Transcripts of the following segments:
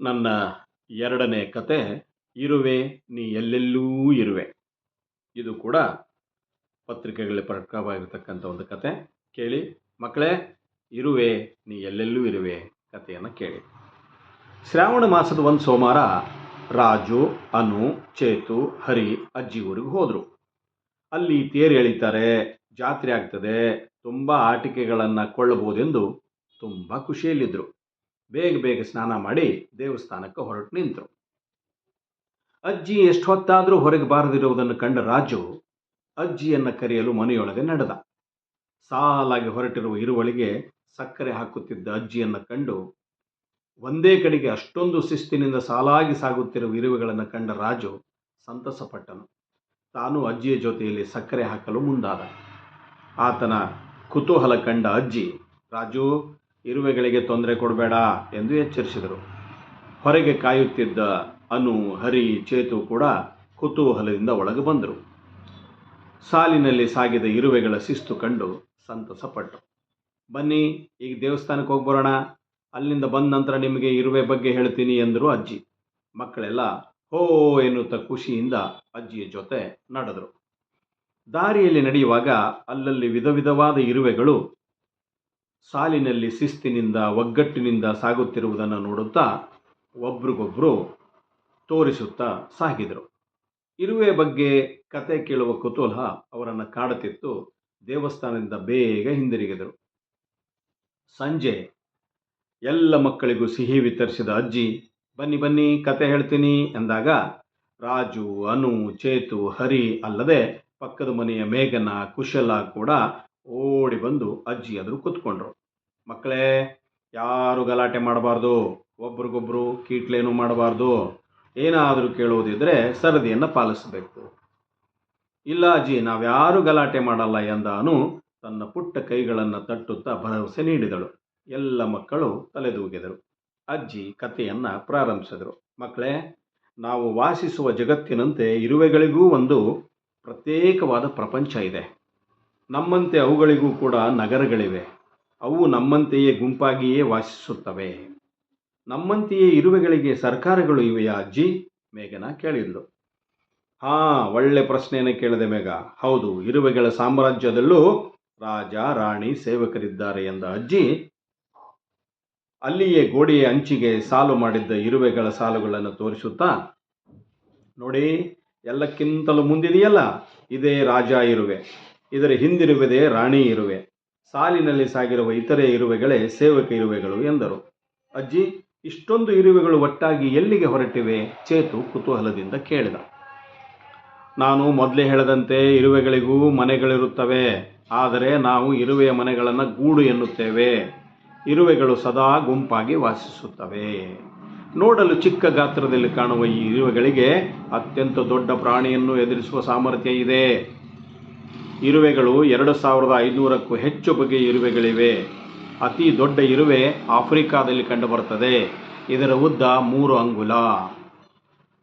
ನನ್ನ ಎರಡನೇ ಕತೆ, ಇರುವೆ, ನೀ ಎಲ್ಲೆಲ್ಲೂ ಇರುವೆ. ಇದು ಕೂಡ ಪತ್ರಿಕೆಗಳಲ್ಲಿ ಪ್ರಕಟವಾಗಿರ್ತಕ್ಕಂಥ ಒಂದು ಕತೆ. ಕೇಳಿ, ಮಕ್ಕಳೇ, ಇರುವೆ, ನೀ ಎಲ್ಲೆಲ್ಲೂ ಇರುವೆ ಕಥೆಯನ್ನು ಕೇಳಿ. ಶ್ರಾವಣ ಮಾಸದ ಒಂದು ಸೋಮವಾರ ರಾಜು, ಅನು, ಚೇತು, ಹರಿ, ಅಜ್ಜಿ ಊರಿಗೆ ಹೋದರು. ಅಲ್ಲಿ ತೇರು ಎಳಿತಾರೆ, ಜಾತ್ರೆ ಆಗ್ತದೆ, ತುಂಬ ಆಟಿಕೆಗಳನ್ನು ಕೊಳ್ಳಬಹುದೆಂದು ತುಂಬ ಖುಷಿಯಲ್ಲಿದ್ದರು ಬೇಗ ಬೇಗ ಸ್ನಾನ ಮಾಡಿ ದೇವಸ್ಥಾನಕ್ಕೆ ಹೊರಟು ನಿಂತರು. ಅಜ್ಜಿ ಎಷ್ಟು ಹೊತ್ತಾದರೂ ಹೊರಗೆ ಬಾರದಿರುವುದನ್ನು ಕಂಡ ರಾಜು ಅಜ್ಜಿಯನ್ನು ಕರೆಯಲು ಮನೆಯೊಳಗೆ ನಡೆದ. ಸಾಲಾಗಿ ಹೊರಟಿರುವ ಇರುವಳಿಗೆ ಸಕ್ಕರೆ ಹಾಕುತ್ತಿದ್ದ ಅಜ್ಜಿಯನ್ನು ಕಂಡು ಒಂದೇ ಕಡೆಗೆ ಅಷ್ಟೊಂದು ಶಿಸ್ತಿನಿಂದ ಸಾಲಾಗಿ ಸಾಗುತ್ತಿರುವ ಇರುವೆಗಳನ್ನು ಕಂಡ ರಾಜು ಸಂತಸಪಟ್ಟನು. ತಾನು ಅಜ್ಜಿಯ ಜೊತೆಯಲ್ಲಿ ಸಕ್ಕರೆ ಹಾಕಲು ಮುಂದಾದ. ಆತನ ಕುತೂಹಲ ಕಂಡ ಅಜ್ಜಿ, ರಾಜು ಇರುವೆಗಳಿಗೆ ತೊಂದರೆ ಕೊಡಬೇಡ ಎಂದು ಎಚ್ಚರಿಸಿದರು. ಹೊರಗೆ ಕಾಯುತ್ತಿದ್ದ ಅನು ಹರಿ ಚೇತು ಕೂಡ ಕುತೂಹಲದಿಂದ ಒಳಗೆ ಬಂದರು. ಸಾಲಿನಲ್ಲಿ ಸಾಗಿದ ಇರುವೆಗಳ ಶಿಸ್ತು ಕಂಡು ಸಂತಸಪಟ್ಟರು ಬನ್ನಿ, ಈಗ ದೇವಸ್ಥಾನಕ್ಕೆ ಹೋಗಿ ಬರೋಣ. ಅಲ್ಲಿಂದ ಬಂದ ನಂತರ ನಿಮಗೆ ಇರುವೆ ಬಗ್ಗೆ ಹೇಳ್ತೀನಿ ಎಂದರು ಅಜ್ಜಿ. ಮಕ್ಕಳೆಲ್ಲ ಹೋ ಎನ್ನುತ್ತಾ ಖುಷಿಯಿಂದ ಅಜ್ಜಿಯ ಜೊತೆ ನಡೆದರು. ದಾರಿಯಲ್ಲಿ ನಡೆಯುವಾಗ ಅಲ್ಲಲ್ಲಿ ವಿಧ ವಿಧವಾದ ಇರುವೆಗಳು ಸಾಲಿನಲ್ಲಿ ಶಿಸ್ತಿನಿಂದ, ಒಗ್ಗಟ್ಟಿನಿಂದ ಸಾಗುತ್ತಿರುವುದನ್ನು ನೋಡುತ್ತಾ ಒಬ್ರಿಗೊಬ್ರು ತೋರಿಸುತ್ತಾ ಸಾಗಿದರು. ಇರುವೆ ಬಗ್ಗೆ ಕತೆ ಕೇಳುವ ಕುತೂಹಲ ಅವರನ್ನು ಕಾಡುತ್ತಿತ್ತು. ದೇವಸ್ಥಾನದಿಂದ ಬೇಗ ಹಿಂದಿರುಗಿದರು. ಸಂಜೆ, ಎಲ್ಲ ಮಕ್ಕಳಿಗೂ ಸಿಹಿ ವಿತರಿಸಿದ ಅಜ್ಜಿ, ಬನ್ನಿ ಬನ್ನಿ, ಕತೆ ಹೇಳ್ತೀನಿ ಎಂದಾಗ ರಾಜು, ಅನು, ಚೇತು, ಹರಿ ಅಲ್ಲದೆ ಪಕ್ಕದ ಮನೆಯ ಮೇಘನ, ಕುಶಲ ಕೂಡ ಓಡಿ ಬಂದು ಅಜ್ಜಿ ಎದುರು ಕೂತ್ಕೊಂಡ್ರು. ಮಕ್ಕಳೇ, ಯಾರು ಗಲಾಟೆ ಮಾಡಬಾರ್ದು. ಒಬ್ರಿಗೊಬ್ರು ಕೀಟ್ಲೇನು ಮಾಡಬಾರ್ದು. ಏನಾದರೂ ಕೇಳುವುದಿದ್ರೆ ಸರದಿಯನ್ನು ಪಾಲಿಸಬೇಕು. ಇಲ್ಲ ಅಜ್ಜಿ, ನಾವ್ಯಾರು ಗಲಾಟೆ ಮಾಡಲ್ಲ ಎಂದಾನು ತನ್ನ ಪುಟ್ಟ ಕೈಗಳನ್ನು ತಟ್ಟುತ್ತಾ ಭರವಸೆ ನೀಡಿದಳು. ಎಲ್ಲ ಮಕ್ಕಳು ತಲೆದೂಗಿದರು. ಅಜ್ಜಿ ಕಥೆಯನ್ನು ಪ್ರಾರಂಭಿಸಿದರು. ಮಕ್ಕಳೇ, ನಾವು ವಾಸಿಸುವ ಜಗತ್ತಿನಂತೆ ಇರುವೆಗಳಿಗೂ ಒಂದು ಪ್ರತ್ಯೇಕವಾದ ಪ್ರಪಂಚ ಇದೆ. ನಮ್ಮಂತೆ ಅವುಗಳಿಗೂ ಕೂಡ ನಗರಗಳಿವೆ. ಅವು ನಮ್ಮಂತೆಯೇ ಗುಂಪಾಗಿಯೇ ವಾಸಿಸುತ್ತವೆ. ನಮ್ಮಂತೆಯೇ ಇರುವೆಗಳಿಗೆ ಸರ್ಕಾರಗಳು ಇವೆಯಾ ಅಜ್ಜಿ? ಮೇಘನ ಕೇಳಿದ್ಲು. ಹಾ, ಒಳ್ಳೆ ಪ್ರಶ್ನೆಯನ್ನು ಕೇಳಿದೆ ಮೇಘ. ಹೌದು, ಇರುವೆಗಳ ಸಾಮ್ರಾಜ್ಯದಲ್ಲೂ ರಾಜ, ರಾಣಿ, ಸೇವಕರಿದ್ದಾರೆ ಎಂದ ಅಜ್ಜಿ. ಅಲ್ಲಿಯೇ ಗೋಡೆಯ ಅಂಚಿಗೆ ಸಾಲು ಮಾಡಿದ್ದ ಇರುವೆಗಳ ಸಾಲುಗಳನ್ನು ತೋರಿಸುತ್ತಾ, ನೋಡಿ, ಎಲ್ಲಕ್ಕಿಂತಲೂ ಮುಂದಿದೆಯಲ್ಲ, ಇದೇ ರಾಜ ಇರುವೆ. ಇದರ ಹಿಂದಿರುವುದೇ ರಾಣಿ ಇರುವೆ, ಸಾಲಿನಲ್ಲಿ ಸಾಗಿರುವ ಇತರೆ ಇರುವೆಗಳೇ ಸೇವಕ ಇರುವೆಗಳು ಎಂದರು. ಅಜ್ಜಿ, ಇಷ್ಟೊಂದು ಇರುವೆಗಳು ಒಟ್ಟಾಗಿ ಎಲ್ಲಿಗೆ ಹೊರಟಿವೆ? ಚೇತು ಕುತೂಹಲದಿಂದ ಕೇಳಿದ. ನಾನು ಮೊದಲೇ ಹೇಳದಂತೆ ಇರುವೆಗಳಿಗೂ ಮನೆಗಳಿರುತ್ತವೆ, ಆದರೆ ನಾವು ಇರುವೆಯ ಮನೆಗಳನ್ನು ಗೂಡು ಎನ್ನುತ್ತೇವೆ. ಇರುವೆಗಳು ಸದಾ ಗುಂಪಾಗಿ ವಾಸಿಸುತ್ತವೆ. ನೋಡಲು ಚಿಕ್ಕ ಗಾತ್ರದಲ್ಲಿ ಕಾಣುವ ಈ ಇರುವೆಗಳಿಗೆ ಅತ್ಯಂತ ದೊಡ್ಡ ಪ್ರಾಣಿಯನ್ನು ಎದುರಿಸುವ ಸಾಮರ್ಥ್ಯ ಇದೆ. ಇರುವೆಗಳು ಎರಡು ಸಾವಿರದ ಐನೂರಕ್ಕೂ ಹೆಚ್ಚು ಬಗೆಯ ಇರುವೆಗಳಿವೆ. ಅತಿ ದೊಡ್ಡ ಇರುವೆ ಆಫ್ರಿಕಾದಲ್ಲಿ ಕಂಡುಬರುತ್ತದೆ. ಇದರ ಉದ್ದ ಮೂರು ಅಂಗುಲ.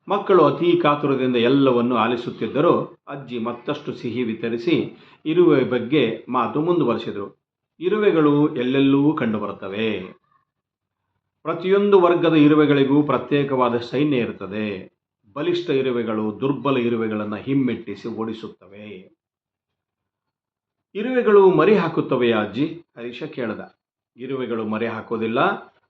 ಮಕ್ಕಳು ಅತಿ ಕಾತುರದಿಂದ ಎಲ್ಲವನ್ನು ಆಲಿಸುತ್ತಿದ್ದರೂ ಅಜ್ಜಿ ಮತ್ತಷ್ಟು ಸಿಹಿ ವಿತರಿಸಿ ಇರುವೆ ಬಗ್ಗೆ ಮಾತು ಮುಂದುವರೆಸಿದರು. ಇರುವೆಗಳು ಎಲ್ಲೆಲ್ಲೂ ಕಂಡುಬರುತ್ತವೆ. ಪ್ರತಿಯೊಂದು ವರ್ಗದ ಇರುವೆಗಳಿಗೂ ಪ್ರತ್ಯೇಕವಾದ ಸೈನ್ಯ ಇರುತ್ತದೆ. ಬಲಿಷ್ಠ ಇರುವೆಗಳು ದುರ್ಬಲ ಇರುವೆಗಳನ್ನು ಹಿಮ್ಮೆಟ್ಟಿಸಿ ಓಡಿಸುತ್ತವೆ. ಇರುವೆಗಳು ಮರಿ ಹಾಕುತ್ತವೆಯಾ ಅಜ್ಜಿ, ಹರೀಶ ಕೇಳಿದ. ಇರುವೆಗಳು ಮರಿ ಹಾಕೋದಿಲ್ಲ,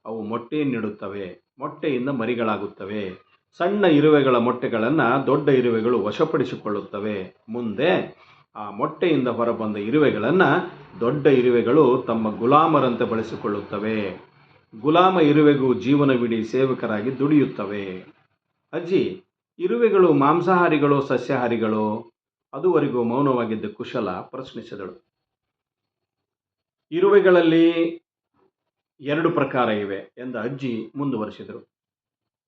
ಅವು ಮೊಟ್ಟೆಯನ್ನಿಡುತ್ತವೆ ಮೊಟ್ಟೆಯಿಂದ ಮರಿಗಳಾಗುತ್ತವೆ. ಸಣ್ಣ ಇರುವೆಗಳ ಮೊಟ್ಟೆಗಳನ್ನು ದೊಡ್ಡ ಇರುವೆಗಳು ವಶಪಡಿಸಿಕೊಳ್ಳುತ್ತವೆ. ಮುಂದೆ ಆ ಮೊಟ್ಟೆಯಿಂದ ಹೊರಬಂದ ಇರುವೆಗಳನ್ನು ದೊಡ್ಡ ಇರುವೆಗಳು ತಮ್ಮ ಗುಲಾಮರಂತೆ ಬಳಸಿಕೊಳ್ಳುತ್ತವೆ. ಗುಲಾಮ ಇರುವೆಗೂ ಜೀವನವಿಡೀ ಸೇವಕರಾಗಿ ದುಡಿಯುತ್ತವೆ. ಅಜ್ಜಿ, ಇರುವೆಗಳು ಮಾಂಸಾಹಾರಿಗಳು ಸಸ್ಯಾಹಾರಿಗಳು? ಅದುವರೆಗೂ ಮೌನವಾಗಿದ್ದ ಕುಶಲ ಪ್ರಶ್ನಿಸಿದಳು. ಇರುವೆಗಳಲ್ಲಿ ಎರಡು ಪ್ರಕಾರ ಇವೆ ಎಂದ ಅಜ್ಜಿ ಮುಂದುವರಿಸಿದರು.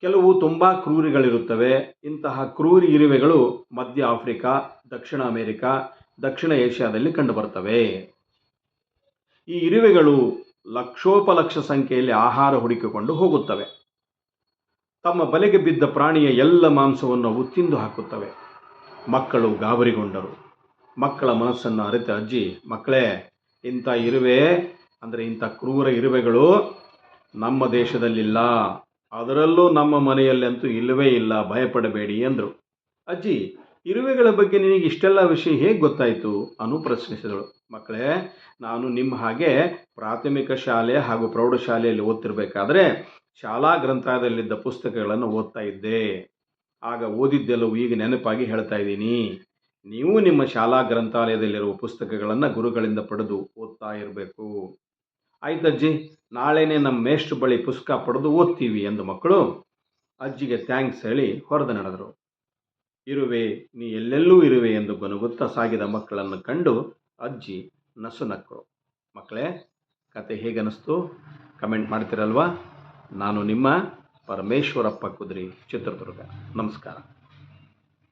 ಕೆಲವು ತುಂಬ ಕ್ರೂರಿಗಳಿರುತ್ತವೆ, ಇಂತಹ ಕ್ರೂರಿ ಇರುವೆಗಳು ಮಧ್ಯ ಆಫ್ರಿಕಾ, ದಕ್ಷಿಣ ಅಮೆರಿಕ, ದಕ್ಷಿಣ ಏಷ್ಯಾದಲ್ಲಿ ಕಂಡುಬರ್ತವೆ ಈ ಇರುವೆಗಳು ಲಕ್ಷೋಪಲಕ್ಷ ಸಂಖ್ಯೆಯಲ್ಲಿ ಆಹಾರ ಹುಡುಕಿಕೊಂಡು ಹೋಗುತ್ತವೆ. ತಮ್ಮ ಬಲೆಗೆ ಬಿದ್ದ ಪ್ರಾಣಿಯ ಎಲ್ಲ ಮಾಂಸವನ್ನು ಅವು ತಿಂದು ಹಾಕುತ್ತವೆ. ಮಕ್ಕಳು ಗಾಬರಿಗೊಂಡರು. ಮಕ್ಕಳ ಮನಸ್ಸನ್ನು ಅರಿತ ಅಜ್ಜಿ, ಮಕ್ಕಳೇ, ಇಂಥ ಇರುವೆ, ಅಂದರೆ ಇಂಥ ಕ್ರೂರ ಇರುವೆಗಳು ನಮ್ಮ ದೇಶದಲ್ಲಿಲ್ಲ. ಅದರಲ್ಲೂ ನಮ್ಮ ಮನೆಯಲ್ಲಂತೂ ಇಲ್ಲವೇ ಇಲ್ಲ, ಭಯಪಡಬೇಡಿ ಎಂದರು. ಅಜ್ಜಿ, ಇರುವೆಗಳ ಬಗ್ಗೆ ನಿನಗೆ ಇಷ್ಟೆಲ್ಲ ವಿಷಯ ಹೇಗೆ ಗೊತ್ತಾಯಿತು ಅನು ಪ್ರಶ್ನಿಸಿದಳು. ಮಕ್ಕಳೇ, ನಾನು ನಿಮ್ಮ ಹಾಗೆ ಪ್ರಾಥಮಿಕ ಶಾಲೆ ಹಾಗೂ ಪ್ರೌಢಶಾಲೆಯಲ್ಲಿ ಓದ್ತಿರ್ಬೇಕಾದ್ರೆ ಶಾಲಾ ಗ್ರಂಥಾಲಯದಲ್ಲಿದ್ದ ಪುಸ್ತಕಗಳನ್ನು ಓದ್ತಾ ಇದ್ದೆ. ಆಗ ಓದಿದ್ದೆಲ್ಲವೂ ಈಗ ನೆನಪಾಗಿ ಹೇಳ್ತಾ ಇದ್ದೀನಿ. ನೀವು ನಿಮ್ಮ ಶಾಲಾ ಗ್ರಂಥಾಲಯದಲ್ಲಿರುವ ಪುಸ್ತಕಗಳನ್ನು ಗುರುಗಳಿಂದ ಪಡೆದು ಓದ್ತಾ ಇರಬೇಕು. ಆಯ್ತಜ್ಜಿ ನಾಳೆನೇ ನಮ್ಮ ಮೇಷ್ಟ್ರ ಬಳಿ ಪುಸ್ತಕ ಪಡೆದು ಓದ್ತೀವಿ ಎಂದು ಮಕ್ಕಳು ಅಜ್ಜಿಗೆ ಥ್ಯಾಂಕ್ಸ್ ಹೇಳಿ ಹೊರದು ನಡೆದರು. ಇರುವೆ, ನೀ ಎಲ್ಲೆಲ್ಲೂ ಇರುವೆ ಎಂದು ಗೊನುಗುತ್ತಾ ಸಾಗಿದ ಮಕ್ಕಳನ್ನು ಕಂಡು ಅಜ್ಜಿ ನಸು ನಕ್ಕರು ಮಕ್ಕಳೇ, ಕತೆ ಹೇಗನ್ನಿಸ್ತು? ಕಮೆಂಟ್ ಮಾಡ್ತಿರಲ್ವಾ? ನಾನು ನಿಮ್ಮ ಪರಮೇಶ್ವರಪ್ಪ ಕುದ್ರಿ ಚಿತ್ರದುರ್ಗ. ನಮಸ್ಕಾರ.